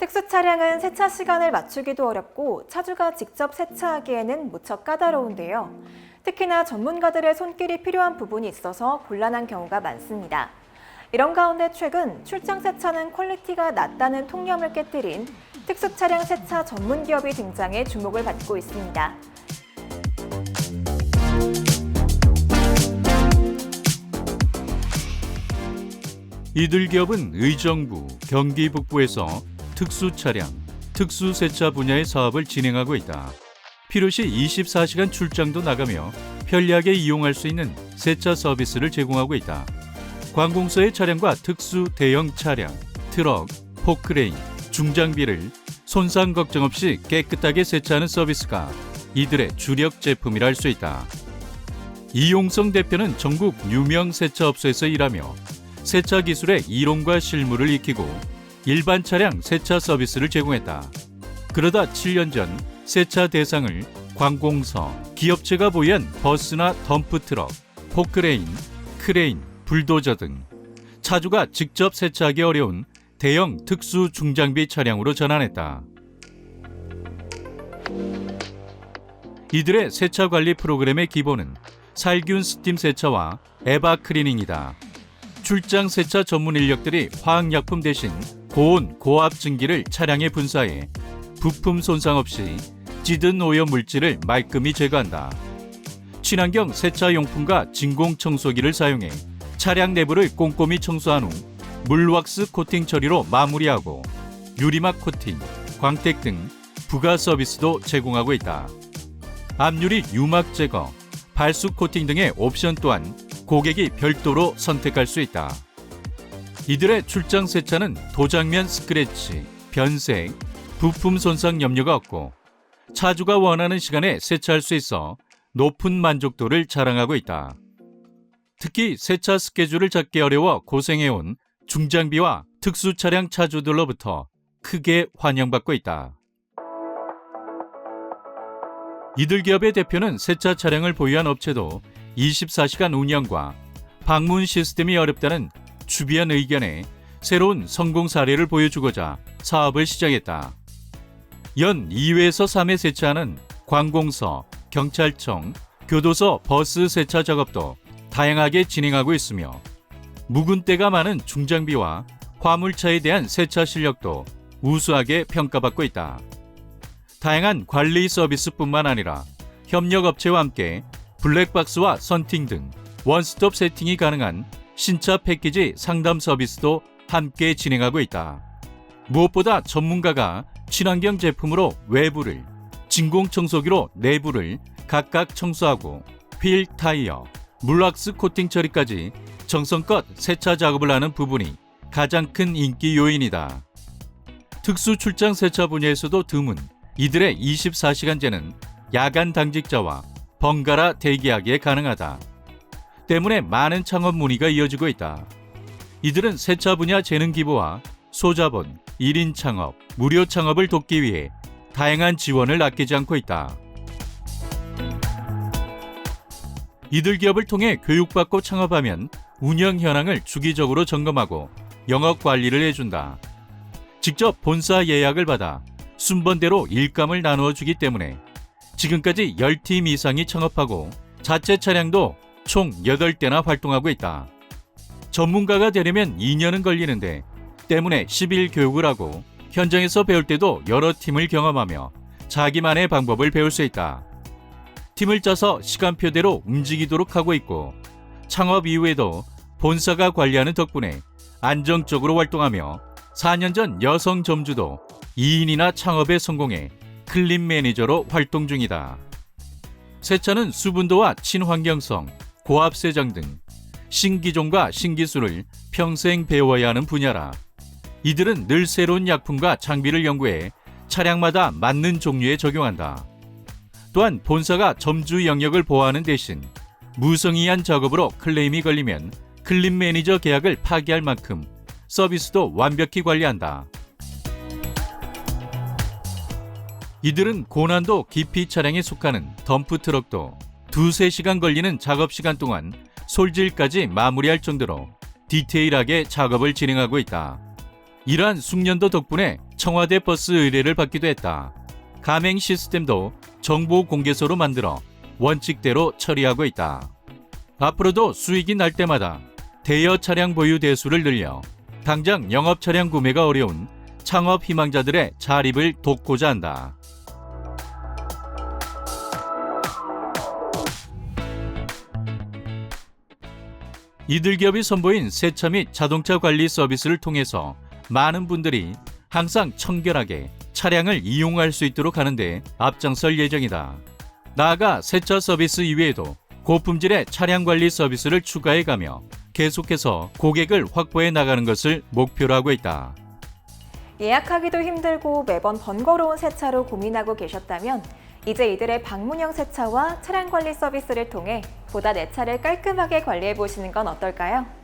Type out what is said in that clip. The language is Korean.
특수 차량은 세차 시간을 맞추기도 어렵고 차주가 직접 세차하기에는 무척 까다로운데요. 특히나 전문가들의 손길이 필요한 부분이 있어서 곤란한 경우가 많습니다. 이런 가운데 최근 출장 세차는 퀄리티가 낮다는 통념을 깨뜨린 특수 차량 세차 전문 기업이 등장해 주목을 받고 있습니다. 이들 기업은 의정부, 경기 북부에서 특수 차량, 특수 세차 분야의 사업을 진행하고 있다. 필요시 24시간 출장도 나가며 편리하게 이용할 수 있는 세차 서비스를 제공하고 있다. 관공서의 차량과 특수 대형 차량, 트럭, 포크레인, 중장비를 손상 걱정 없이 깨끗하게 세차하는 서비스가 이들의 주력 제품이라 할 수 있다. 이용성 대표는 전국 유명 세차업소에서 일하며 세차 기술의 이론과 실무를 익히고 일반 차량 세차 서비스를 제공했다. 그러다 7년 전 세차 대상을 관공서, 기업체가 보유한 버스나 덤프트럭, 포크레인, 크레인, 불도저 등 차주가 직접 세차하기 어려운 대형 특수 중장비 차량으로 전환했다. 이들의 세차 관리 프로그램의 기본은 살균 스팀 세차와 에바 클리닝이다. 출장 세차 전문 인력들이 화학약품 대신 고온 고압 증기를 차량에 분사해 부품 손상 없이 찌든 오염 물질을 말끔히 제거한다. 친환경 세차 용품과 진공 청소기를 사용해 차량 내부를 꼼꼼히 청소한 후 물왁스 코팅 처리로 마무리하고 유리막 코팅, 광택 등 부가 서비스도 제공하고 있다. 앞유리 유막 제거, 발수 코팅 등의 옵션 또한 고객이 별도로 선택할 수 있다. 이들의 출장 세차는 도장면 스크래치, 변색, 부품 손상 염려가 없고 차주가 원하는 시간에 세차할 수 있어 높은 만족도를 자랑하고 있다. 특히 세차 스케줄을 잡기 어려워 고생해온 중장비와 특수 차량 차주들로부터 크게 환영받고 있다. 이들 기업의 대표는 세차 차량을 보유한 업체도 24시간 운영과 방문 시스템이 어렵다는 주변 의견에 새로운 성공 사례를 보여주고자 사업을 시작했다. 연 2회에서 3회 세차하는 관공서, 경찰청, 교도소 버스 세차 작업도 다양하게 진행하고 있으며 묵은 때가 많은 중장비와 화물차에 대한 세차 실력도 우수하게 평가받고 있다. 다양한 관리 서비스뿐만 아니라 협력업체와 함께 블랙박스와 선팅 등 원스톱 세팅이 가능한 신차 패키지 상담 서비스도 함께 진행하고 있다. 무엇보다 전문가가 친환경 제품으로 외부를, 진공 청소기로 내부를 각각 청소하고 휠 타이어, 물왁스 코팅 처리까지 정성껏 세차 작업을 하는 부분이 가장 큰 인기 요인이다. 특수 출장 세차 분야에서도 드문 이들의 24시간제는 야간 당직자와 번갈아 대기하기에 가능하다. 때문에 많은 창업 문의가 이어지고 있다. 이들은 세차 분야 재능 기부와 소자본, 1인 창업, 무료 창업을 돕기 위해 다양한 지원을 아끼지 않고 있다. 이들 기업을 통해 교육받고 창업하면 운영 현황을 주기적으로 점검하고 영업 관리를 해준다. 직접 본사 예약을 받아 순번대로 일감을 나누어 주기 때문에 지금까지 10팀 이상이 창업하고 자체 차량도 총 8대나 활동하고 있다. 전문가가 되려면 2년은 걸리는데 때문에 10일 교육을 하고 현장에서 배울 때도 여러 팀을 경험하며 자기만의 방법을 배울 수 있다. 팀을 짜서 시간표대로 움직이도록 하고 있고 창업 이후에도 본사가 관리하는 덕분에 안정적으로 활동하며 4년 전 여성 점주도 2인이나 창업에 성공해 클린 매니저로 활동 중이다. 세차는 수분도와 친환경성, 고압 세정 등 신기종과 신기술을 평생 배워야 하는 분야라. 이들은 늘 새로운 약품과 장비를 연구해 차량마다 맞는 종류에 적용한다. 또한 본사가 점주 영역을 보호하는 대신 무성의한 작업으로 클레임이 걸리면 클린 매니저 계약을 파기할 만큼 서비스도 완벽히 관리한다. 이들은 고난도 깊이 차량에 속하는 덤프 트럭도 두세 시간 걸리는 작업 시간 동안 솔질까지 마무리할 정도로 디테일하게 작업을 진행하고 있다. 이러한 숙련도 덕분에 청와대 버스 의뢰를 받기도 했다. 가맹 시스템도 정보 공개소로 만들어 원칙대로 처리하고 있다. 앞으로도 수익이 날 때마다 대여 차량 보유 대수를 늘려 당장 영업 차량 구매가 어려운 창업 희망자들의 자립을 돕고자 한다. 이들 기업이 선보인 세차 및 자동차 관리 서비스를 통해서 많은 분들이 항상 청결하게 차량을 이용할 수 있도록 하는데 앞장설 예정이다. 나아가 세차 서비스 이외에도 고품질의 차량 관리 서비스를 추가해 가며 계속해서 고객을 확보해 나가는 것을 목표로 하고 있다. 예약하기도 힘들고 매번 번거로운 세차로 고민하고 계셨다면 이제 이들의 방문형 세차와 차량 관리 서비스를 통해 보다 내 차를 깔끔하게 관리해 보시는 건 어떨까요?